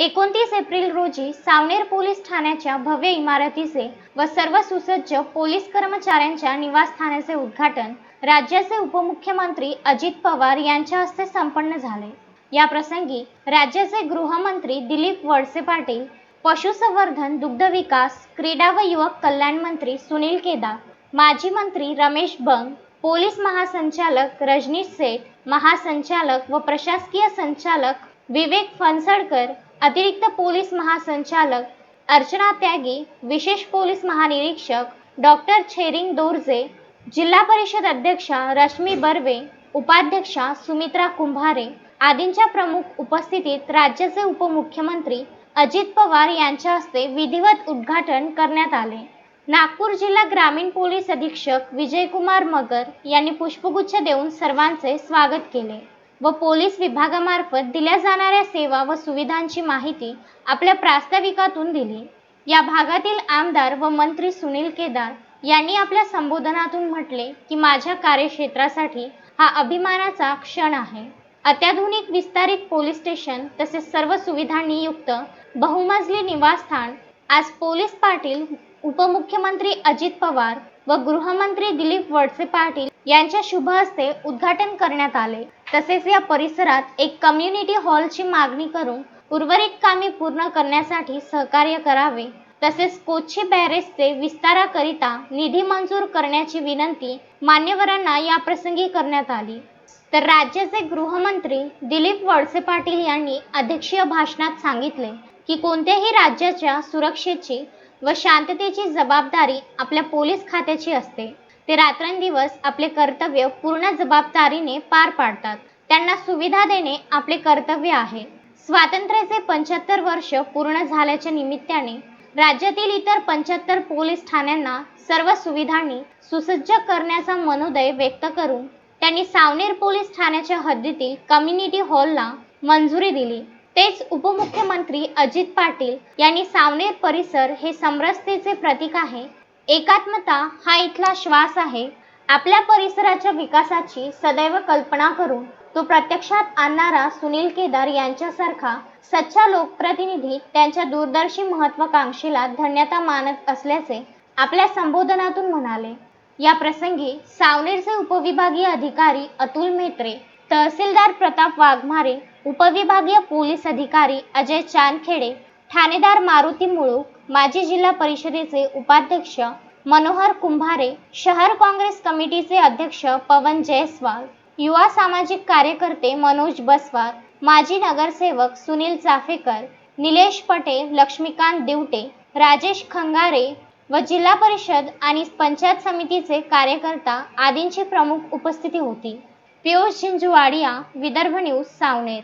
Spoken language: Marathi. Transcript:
एकोणतीस एप्रिल रोजी सावनेर पोलीस ठाण्याच्या भव्य इमारतीचे व सर्व सुसज्ज पोलीस कर्मचाऱ्यांच्या निवासस्थानाचे उद्घाटन राज्याचे उपमुख्यमंत्री अजित पवार यांच्या हस्ते संपन्न झाले. या प्रसंगी राज्याचे गृहमंत्री दिलीप वळसे पाटील पशुसंवर्धन दुग्धविकास क्रीडा व युवक कल्याण मंत्री सुनील केदार माजी मंत्री रमेश बंग पोलीस महासंचालक रजनीश सेठ महासंचालक व प्रशासकीय संचालक विवेक फणसळकर अतिरिक्त पोलीस महासंचालक अर्चना त्यागी विशेष पोलीस महानिरीक्षक डॉक्टर छेरिंग दोरजे जिल्हा परिषद अध्यक्षा रश्मी बर्वे उपाध्यक्षा सुमित्रा कुंभारे आदींच्या प्रमुख उपस्थितीत राज्याचे उपमुख्यमंत्री अजित पवार यांच्या हस्ते विधिवत उद्घाटन करण्यात आले. नागपूर जिल्हा ग्रामीण पोलीस अधीक्षक विजयकुमार मगर यांनी पुष्पगुच्छ देऊन सर्वांचे स्वागत केले. व पोलीस विभागामार्फत दिल्या जाणाऱ्या सेवा व सुविधांची माहिती आपल्या प्रास्ताविकातून दिली. या भागातील आमदार व मंत्री सुनील केदार यांनी आपल्या संबोधनातून म्हटले की माझ्या कार्यक्षेत्रासाठी हा अभिमानाचा क्षण आहे. अत्याधुनिक विस्तारित पोलीस स्टेशन तसेच सर्व सुविधांनी युक्त बहुमजली निवासस्थान आज पोलीस पाटील उपमुख्यमंत्री अजित पवार व गृहमंत्री दिलीप वळसे पाटील यांच्या शुभ हस्ते उद्घाटन करण्यात आले. तसेच या परिसरात एक कम्युनिटी हॉलची मागणी करून उर्वरित कामे पूर्ण करण्यासाठी सहकार्य करावे. तसेच कोची बॅरेजचे विस्ताराकरिता निधी मंजूर करण्याची विनंती मान्यवरांना याप्रसंगी करण्यात आली. तर राज्याचे गृहमंत्री दिलीप वळसे पाटील यांनी अध्यक्षीय भाषणात सांगितले की कोणत्याही राज्याच्या सुरक्षेची व शांततेची जबाबदारी आपल्या पोलीस खात्याची असते. ते रात्रंदिवस आपले कर्तव्य पूर्ण जबाबदारीने पार पाडतात. त्यांना सुविधा देणे आपले कर्तव्य आहे. स्वातंत्र्याचे पंच्याहत्तर वर्ष पूर्ण झाल्याच्या निमित्ताने राज्यातील इतर पंच्याहत्तर पोलीस ठाण्यांना सर्व सुविधांनी सुसज्ज करण्याचा मनोदय व्यक्त करून त्यांनी सावनेर पोलीस ठाण्याच्या हद्दीतील कम्युनिटी हॉलला मंजुरी दिली. तेच उपमुख्यमंत्री अजित पाटील यांनी सावनेर परिसर हे समरसतेचे प्रतीक आहे. एकात्मता हा इथला श्वास आहे. आपल्या परिसराच्या विकासाची सदैव कल्पना करून तो प्रत्यक्षात आणणारा सुनील केदार यांच्यासारखा सच्चा लोकप्रतिनिधी त्यांच्या दूरदर्शी महत्वाकांक्षेला धन्यता मानत असल्याचे आपल्या संबोधनातून म्हणाले. या प्रसंगी सावनेरचे उपविभागीय अधिकारी अतुल मेत्रे तहसीलदार प्रताप वाघमारे उपविभागीय पोलीस अधिकारी अजय चांदखेडे ठाणेदार मारुती मुळूक माजी जिल्हा परिषदेचे उपाध्यक्ष मनोहर कुंभारे शहर काँग्रेस कमिटीचे अध्यक्ष पवन जयस्वाल युवा सामाजिक कार्यकर्ते मनोज बसवार माजी नगरसेवक सुनील चाफेकर निलेश पटेल लक्ष्मीकांत दिवटे राजेश खंगारे व जिल्हा परिषद आणि पंचायत समितीचे कार्यकर्ता आदींची प्रमुख उपस्थिती होती. पियुष झिंझुवाडिया विदर्भ न्यूज सावनेर.